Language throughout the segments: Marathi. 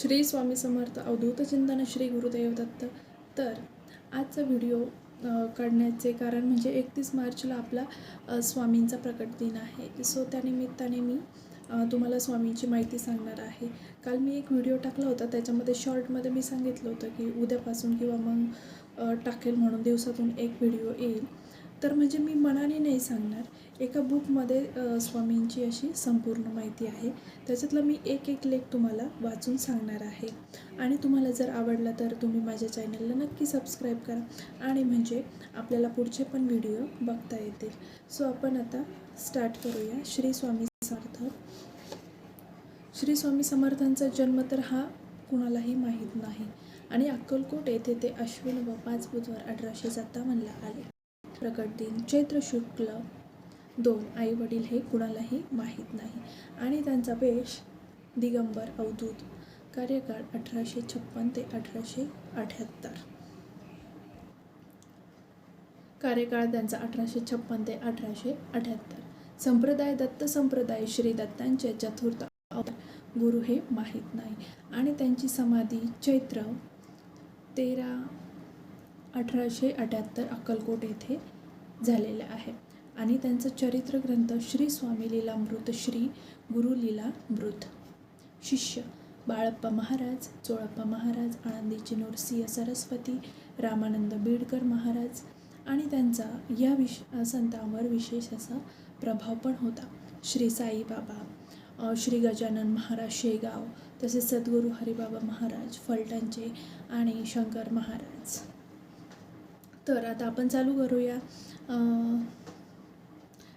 श्री स्वामी समर्थ अवधूत चिंतन श्री गुरुदेव दत्त. तर आजचा व्हिडिओ काढण्याचे कारण म्हणजे एकतीस मार्चला आपला स्वामींचा प्रकट दिन आहे. सो त्यानिमित्ताने मी तुम्हाला स्वामींची माहिती सांगणार आहे. काल मी एक व्हिडिओ टाकला होता त्याच्यामध्ये शॉर्टमध्ये मी सांगितलं होतं की उद्यापासून किंवा मग टाकेल म्हणून दिवसातून एक व्हिडिओ येईल. तर म्हणजे मी मनाने नाही सांगणार. एका बुकमध्ये स्वामींची अशी संपूर्ण माहिती आहे. त्याच्यातला मी एक एक लेख तुम्हाला वाचून सांगणार आहे. आणि तुम्हाला जर आवडला तर तुम्ही माझ्या चॅनलला नक्की सबस्क्राईब करा. आणि म्हणजे आपल्याला पुढचे पण व्हिडिओ बघता येतील. सो आपण आता स्टार्ट करूया. श्री स्वामी समर्थ. श्री स्वामी समर्थांचा जन्म तर हा कुणालाही माहीत नाही. आणि अक्कलकोट येथे ते अश्विन व पाच बुधवार अठराशे सत्तावन्नला आले. प्रकट दिन चैत्र शुक्ल दोन आई वडील हे कुणालाही माहीत नाही. आणि त्यांचा वेश दिगंबर अवधूत कार्यकाळ अठराशे छप्पन ते अठराशे अठ्याहत्तर. कार्यकाळ त्यांचा अठराशे छप्पन ते अठराशे अठ्याहत्तर. संप्रदाय दत्त संप्रदाय श्री दत्तांचे चतुर्थ गुरु हे माहीत नाही. आणि त्यांची समाधी चैत्र तेरा अठराशे अठ्याहत्तर अक्कलकोट येथे झालेलं आहे. आणि त्यांचं चरित्र ग्रंथ श्री स्वामी लीलामृत श्री गुरु लीलामृत. शिष्य बाळप्पा महाराज चोळप्पा महाराज आनंदीची नृसिंह सरस्वती रामानंद बीडकर महाराज आणि त्यांचा या विश संतांवर विशेष असा प्रभाव पण होता. श्री साईबाबा श्री गजानन महाराज शेगाव तसेच सद्गुरू हरिबाबा महाराज फलटणचे आणि शंकर महाराज. तर आता आपण चालू करूया.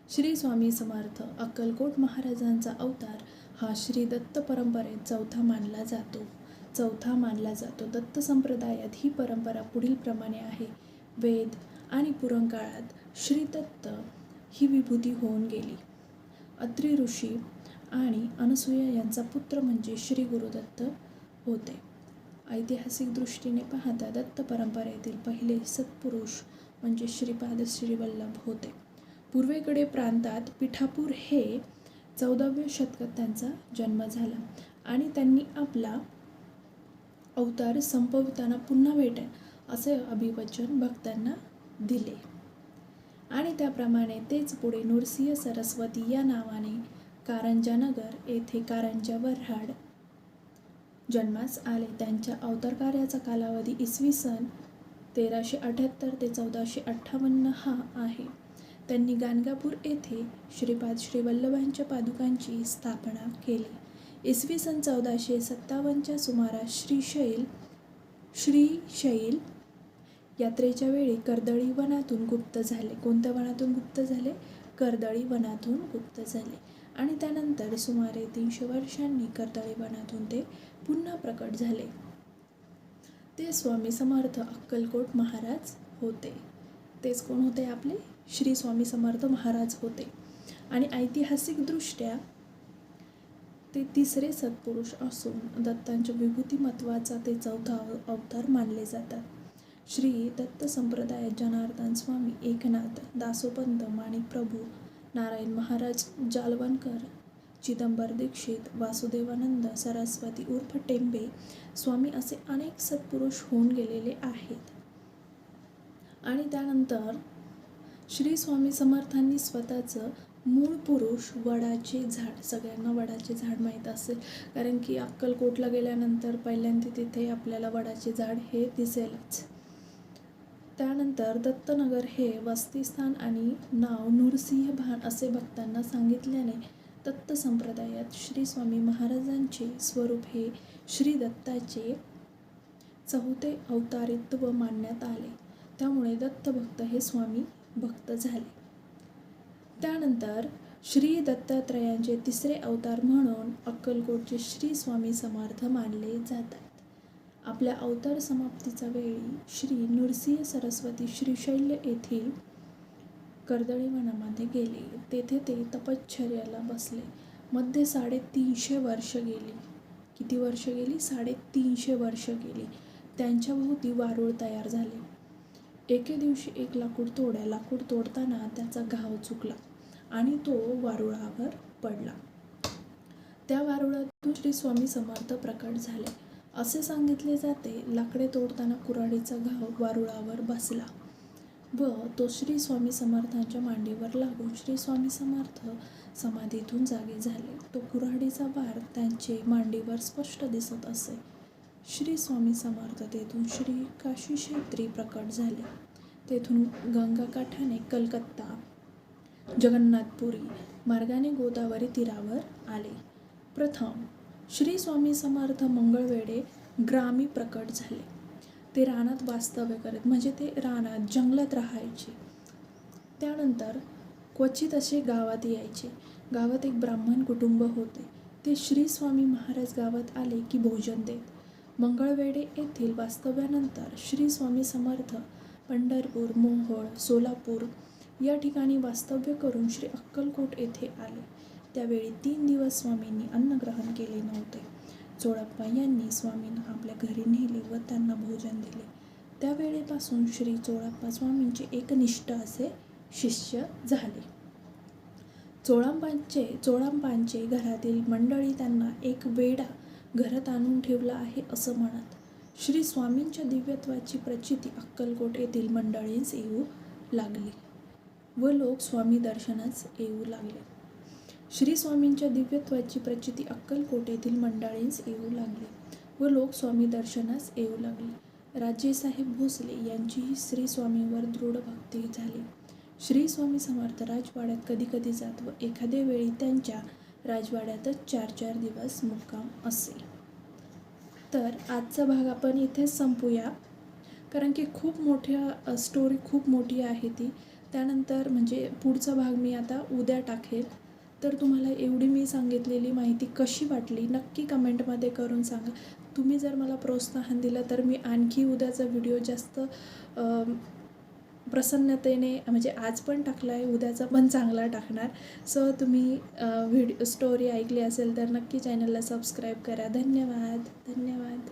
श्री स्वामी समर्थ अक्कलकोट महाराजांचा अवतार हा श्री दत्त परंपरेत चौथा मानला जातो. चौथा मानला जातो. दत्त संप्रदायात ही परंपरा पुढील प्रमाणे आहे. वेद आणि पुरंकाळात श्री दत्त ही विभूती होऊन गेली. अत्रि ऋषी आणि अनसूया यांचा पुत्र म्हणजे श्री गुरुदत्त होते. ऐतिहासिक दृष्टीने पाहता दत्त परंपरेतील पहिले सत्पुरुष म्हणजे श्रीपाद श्रीवल्लभ होते. पूर्वेकडे प्रांतात पिठापूर हे चौदाव्या शतकात त्यांचा जन्म झाला आणि त्यांनी आपला अवतार संपविताना पुन्हा भेटेल असे अभिवचन भक्तांना दिले. आणि त्याप्रमाणे तेच पुढे नृसिंह सरस्वती या नावाने कारंजानगर येथे कारंजा वऱ्हाड जन्मास आले. त्यांच्या अवतार कार्याचा कालावधी इसवी सन तेराशे अठ्याहत्तर ते चौदाशे अठ्ठावन्न हा आहे. त्यांनी गाणगापूर येथे श्रीपाद श्रीवल्लभांच्या पादुकांची स्थापना केली. इसवी सन चौदाशे सत्तावन्नच्या सुमारास श्रीशैल श्रीशैल यात्रेच्या वेळी कर्दळी वनातून गुप्त झाले. कोणत्या वनातून गुप्त झाले? कर्दळी वनातून गुप्त झाले. आणि त्यानंतर सुमारे तीनशे वर्षांनी कर्दळी ते पुन्हा प्रकट झाले. ते स्वामी समर्थ अक्कलकोट महाराज होते. तेच कोण होते आपले? श्री स्वामी समर्थ महाराज होते. आणि ऐतिहासिकदृष्ट्या ते तिसरे सत्पुरुष असून दत्तांच्या विभूतिमत्वाचा ते चौथा अव- अवतार मानले जातात. श्री दत्त संप्रदायात जनार्दन स्वामी एकनाथ दासोपंत माणिक प्रभू नारायण महाराज जालवणकर चिदंबर दीक्षित वासुदेवानंद सरस्वती उर्फ टेंबे स्वामी असे अनेक सत्पुरुष होऊन गेलेले आहेत. आणि त्यानंतर श्री स्वामी समर्थांनी स्वतःचं मूळ पुरुष वडाचे झाड सगळ्यांना वडाचे झाड माहीत असेल. कारण की अक्कलकोटला गेल्यानंतर पहिल्यांदा तिथे आपल्याला वडाचे झाड हे दिसेलच. त्यानंतर दत्तनगर हे वस्तीस्थान आणि नाव नृसिंह भान असे भक्तांना सांगितल्याने दत्त संप्रदायात श्री स्वामी महाराजांचे स्वरूप हे श्री दत्ताचे चौथे अवतारित्व मानण्यात आले. त्यामुळे दत्तभक्त हे स्वामी भक्त झाले. त्यानंतर श्री दत्तात्रयांचे तिसरे अवतार म्हणून अक्कलकोटचे श्री स्वामी समर्थ मानले जातात. आपल्या अवतार समाप्तीच्या वेळी श्री नृसिंह सरस्वती श्रीशैल्य येथील कर्दळी वनामध्ये गेले. तेथे ते तपश्चर्याला बसले. मध्ये साडेतीनशे वर्ष गेली. किती वर्ष गेली? साडेतीनशे वर्ष गेली. त्यांच्या भोवती वारूळ तयार झाले. एके दिवशी एक लाकूड तोड्या लाकूड तोडताना त्याचा घाव चुकला आणि तो वारुळावर पडला. त्या वारुळातून श्री स्वामी समर्थ प्रकट झाले. असे सांगितले जाते लाकडे तोडताना कुऱ्हाडीचा घाव वारुळावर बसला. व तो श्री स्वामी समर्थांच्या मांडीवर लागून श्री स्वामी समर्थ समाधीतून जागे झाले. तो कुऱ्हाडीचा बार त्यांचे मांडीवर स्पष्ट दिसत असे. श्री स्वामी समर्थ तेथून श्री काशी क्षेत्री प्रकट झाले. तेथून गंगाकाठाने कलकत्ता जगन्नाथपुरी मार्गाने गोदावरी तीरावर आले. प्रथम श्री स्वामी समर्थ मंगळवेढे ग्रामी प्रकट झाले. ते रानात वास्तव्य करत म्हणजे ते रानात जंगलात राहायचे. त्यानंतर क्वचित असे गावात यायचे. गावात एक ब्राह्मण कुटुंब होते. ते श्री स्वामी महाराज गावात आले की भोजन देत. मंगळवेढे येथील वास्तव्यानंतर श्री स्वामी समर्थ पंढरपूर मोहोळ सोलापूर या ठिकाणी वास्तव्य करून श्री अक्कलकोट येथे आले. त्यावेळी तीन दिवस स्वामींनी अन्नग्रहण केले नव्हते. चोळप्पा यांनी स्वामींना आपल्या घरी नेले व त्यांना भोजन दिले. त्यावेळेपासून श्री चोळप्पा स्वामींचे एकनिष्ठ असे शिष्य झाले. चोळांपांचे चोळांपांचे घरातील मंडळी त्यांना एक वेडा घरात आणून ठेवला आहे असं म्हणत श्री स्वामींच्या दिव्यत्वाची प्रचिती अक्कलकोट येथील मंडळींस येऊ लागली व लोक स्वामी दर्शनास येऊ लागले. श्री स्वामींच्या दिव्यत्वाची प्रचिती अक्कलकोटेतील मंडळींस येऊ लागली व लोक स्वामी दर्शनास येऊ लागले. राजेसाहेब भोसले यांचीही श्री स्वामींवर दृढ भक्ती झाली. श्री स्वामी समर्थ राजवाड्यात कधी कधी जात व एखाद्या वेळी त्यांच्या राजवाड्यातच चार चार दिवस मुक्काम असे. तर आजचा भाग आपण इथेच संपूया. कारण की खूप मोठ्या स्टोरी खूप मोठी आहे ती. त्यानंतर म्हणजे पुढचा भाग मी आता उद्या टाकेल. तर तुम्हाला एवढी मी सांगितलेली माहिती कशी वाटली नक्की कमेंटमध्ये करून सांगा. तुम्ही जर मला प्रोत्साहन दिलं तर मी आणखी उद्याचा व्हिडिओ जास्त प्रसन्नतेने म्हणजे आज पण टाकला आहे उद्याचा पण चांगला टाकणार. सो तुम्ही व्हिडिओ स्टोरी ऐकली असेल तर नक्की चॅनलला सबस्क्राईब करा. धन्यवाद धन्यवाद.